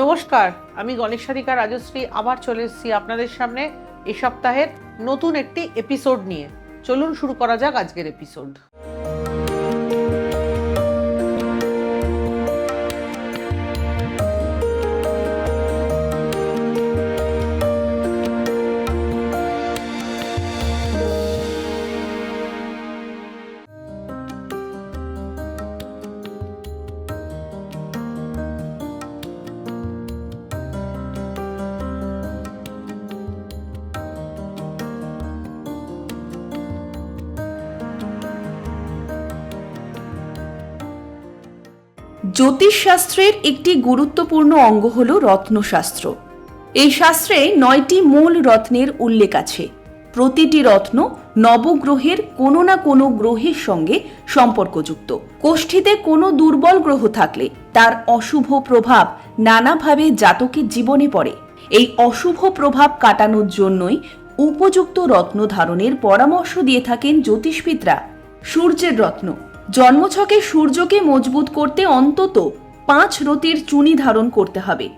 নমস্কার, আমি গণেশাধিকা রাজশ্রী, আবার চলে এসেছি আপনাদের সামনে এ সপ্তাহের নতুন একটি এপিসোড নিয়ে। চলুন শুরু করা যাক আজকের এপিসোড জ্যোতিষশাস্ত্রের একটি গুরুত্বপূর্ণ অঙ্গ হল রত্নশাস্ত্র। এই শাস্ত্রে নয়টি মূল রত্নের উল্লেখ আছে। প্রতিটি রত্ন নবগ্রহের কোনো না কোনো গ্রহের সঙ্গে সম্পর্কযুক্ত। কোষ্ঠীতে কোনো দুর্বল গ্রহ থাকলে তার অশুভ প্রভাব নানাভাবে জাতকের জীবনে পড়ে। এই অশুভ প্রভাব কাটানোর জন্যই উপযুক্ত রত্ন ধারণের পরামর্শ দিয়ে থাকেন জ্যোতিষবিদরা। সূর্যের রত্ন জন্মছকে সূর্যকে মজবুত করতে অন্তত পাঁচ রতির চুনি ধারণ করতে হবে।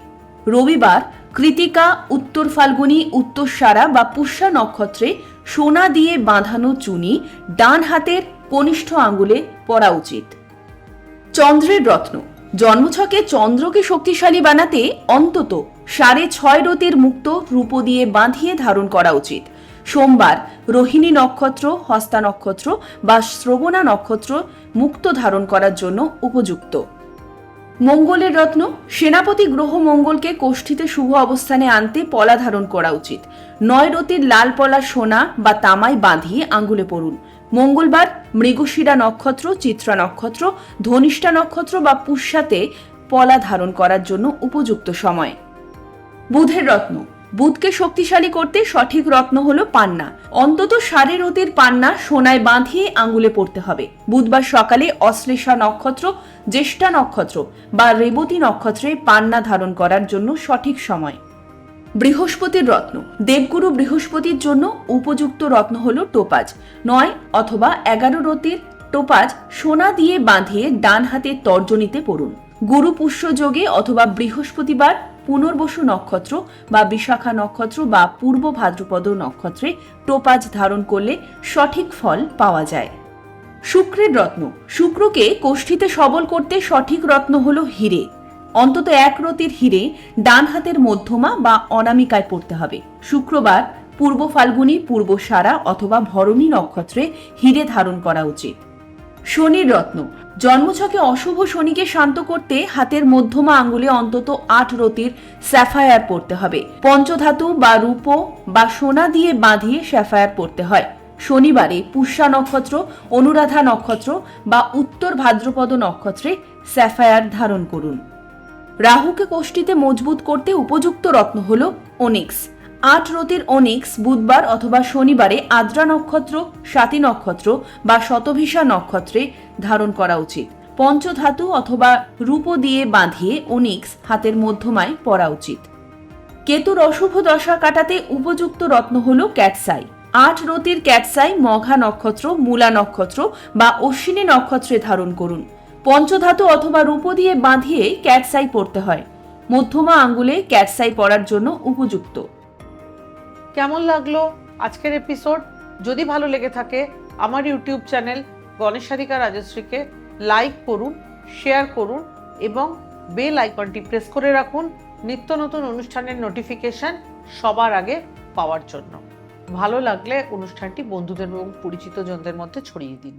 রবিবার কৃতিকা, উত্তর ফাল্গুনী উত্তরসারা বা পুষ্যা নক্ষত্রে সোনা দিয়ে বাঁধানো চুনি ডান হাতের কনিষ্ঠ আঙ্গুলে পরা উচিত। চন্দ্রের রত্ন। জন্মছকে চন্দ্রকে শক্তিশালী বানাতে অন্তত সাড়ে ছয় রতির মুক্ত রূপ দিয়ে বাঁধিয়ে ধারণ করা উচিত। সোমবার রোহিণী নক্ষত্র, হস্তা নক্ষত্র বা শ্রবণা নক্ষত্র মুক্ত ধারণ করার জন্য উপযুক্ত। মঙ্গলের রত্ন, সেনাপতি গ্রহ মঙ্গলকে কোষ্ঠীতে শুভ অবস্থানে আনতে পলা ধারণ করা উচিত। নয় রতির লাল পলা সোনা বা তামায় বাঁধিয়ে আঙ্গুলে পড়ুন। মঙ্গলবার মৃগশিরা নক্ষত্র, চিত্রা নক্ষত্র, ধনিষ্ঠা নক্ষত্র বা পুষ্যাতে পলা ধারণ করার জন্য উপযুক্ত সময়। বুধের রত্ন বুধকে শক্তিশালী করতে সঠিক রত্ন হলো পান্না। অন্তত সাড়ে রতির পান্না সোনায় বাঁধিয়ে আঙ্গুলে পড়তে হবে। বুধবার সকালে অশ্লেষা নক্ষত্র, জ্যেষ্ঠা নক্ষত্র বা রেবতী নক্ষত্রে পান্না ধারণ করার জন্য সঠিক সময়। বৃহস্পতির রত্ন। দেবগুরু বৃহস্পতির জন্য উপযুক্ত রত্ন হল টোপাজ। নয় অথবা এগারো রতির টোপাজ সোনা দিয়ে বাঁধিয়ে ডান হাতে তর্জনীতে পড়ুন। গুরু পুষ্য যোগে অথবা বৃহস্পতিবার পুনর্বসু নক্ষত্র বা বিশাখা নক্ষত্র বা পূর্ব ভাদ্রপদ নক্ষত্রে টোপাজ ধারণ করলে সঠিক ফল পাওয়া যায়। শুক্রের রত্ন। শুক্রকে কোষ্ঠীতে সবল করতে সঠিক রত্ন হল হিরে। অন্তত এক রতির হিরে ডান হাতের মধ্যমা বা অনামিকায় পড়তে হবে। শুক্রবার পূর্ব ফাল্গুনী, পূর্ব সারা অথবা ভরণী নক্ষত্রে হিরে ধারণ করা উচিত। শনির রত্ন। জন্মছকে অশুভ শনিকে শান্ত করতে হাতের মধ্যমা আঙ্গুলে অন্তত আট রতির স্যাফায়ার পড়তে হবে। পঞ্চধাতু বা রূপো বা সোনা দিয়ে বাঁধিয়ে স্যাফায়ার পড়তে হয়। শনিবারে পুষ্যা নক্ষত্র, অনুরাধা নক্ষত্র বা উত্তর ভাদ্রপদ নক্ষত্রে স্যাফায়ার ধারণ করুন। রাহুকে কোষ্ঠীতে মজবুত করতে উপযুক্ত রত্ন হল ওনিক্স। আট রতির ওনিক্স বুধবার অথবা শনিবারে আদ্রা নক্ষত্র স্বাতি নক্ষত্র বা শতভিসা নক্ষত্রে ধারণ করা উচিত। পঞ্চধাতু অথবা রূপ দিয়ে বাঁধিয়ে ওনিক্স হাতের মধ্যমায় পরা উচিত। কেতুর অশুভ দশা কাটাতে উপযুক্ত রত্ন হল ক্যাটসাই। আট রতির ক্যাটসাই মঘা নক্ষত্র, মূলা নক্ষত্র বা অশ্বিনী নক্ষত্রে ধারণ করুন। পঞ্চধাতু অথবা রূপ দিয়ে বাঁধিয়ে ক্যাটসাই পড়তে হয়। মধ্যমা আঙ্গুলে ক্যাটসাই পড়ার জন্য উপযুক্ত। কেমন লাগল আজকের এপিসোড যদি ভালো লেগে থাকে, আমার ইউটিউব চ্যানেল গণেশাধিকা রাজশ্রীকে লাইক করুন শেয়ার করুন এবং বেল আইকনটি প্রেস করে রাখুন নিত্য নতুন অনুষ্ঠানের নোটিফিকেশান সবার আগে পাওয়ার জন্য। ভালো লাগলে অনুষ্ঠানটি বন্ধুদের এবং পরিচিতজনদের মধ্যে ছড়িয়ে দিন।